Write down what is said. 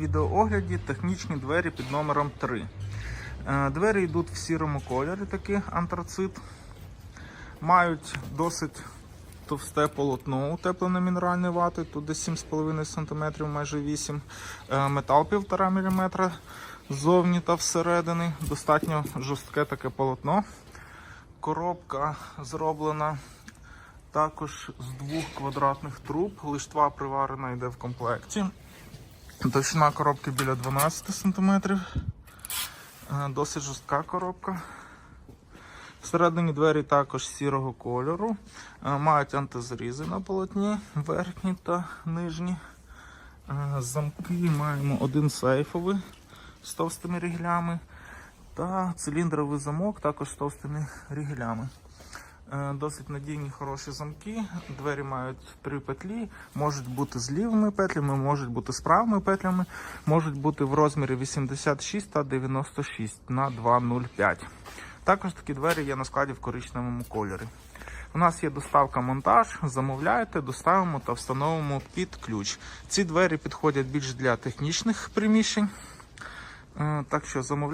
Відеоогляді технічні двері під номером 3. Е, Двері йдуть в сірому кольорі, такий антрацит. Мають досить товсте полотно утеплене мінеральної вати, тут десь 7,5 см, майже 8 Е, Метал 1,5 мм ззовні та всередині. Достатньо жорстке таке полотно. Коробка зроблена також з двох квадратних труб. Лиштва приварена йде в комплекті. Товщина коробки біля 12 см. Досить жорстка коробка. Всередині двері також сірого кольору. Е, Мають антизрізи на полотні, верхні та нижні. Е, Замки маємо один сейфовий з товстими ріглями та циліндровий замок також з товстими ріглями. Е, Досить надійні хороші замки. Двері мають три петлі, можуть бути з лівими петлями, можуть бути з правими петлями, можуть бути в розмірі 86 та 96 на 2,05. Також такі двері є на складі в коричневому кольорі. У нас є доставка монтаж, замовляєте, доставимо та встановимо під ключ. Ці двері підходять більш для технічних приміщень. Е, Так що замовляйте.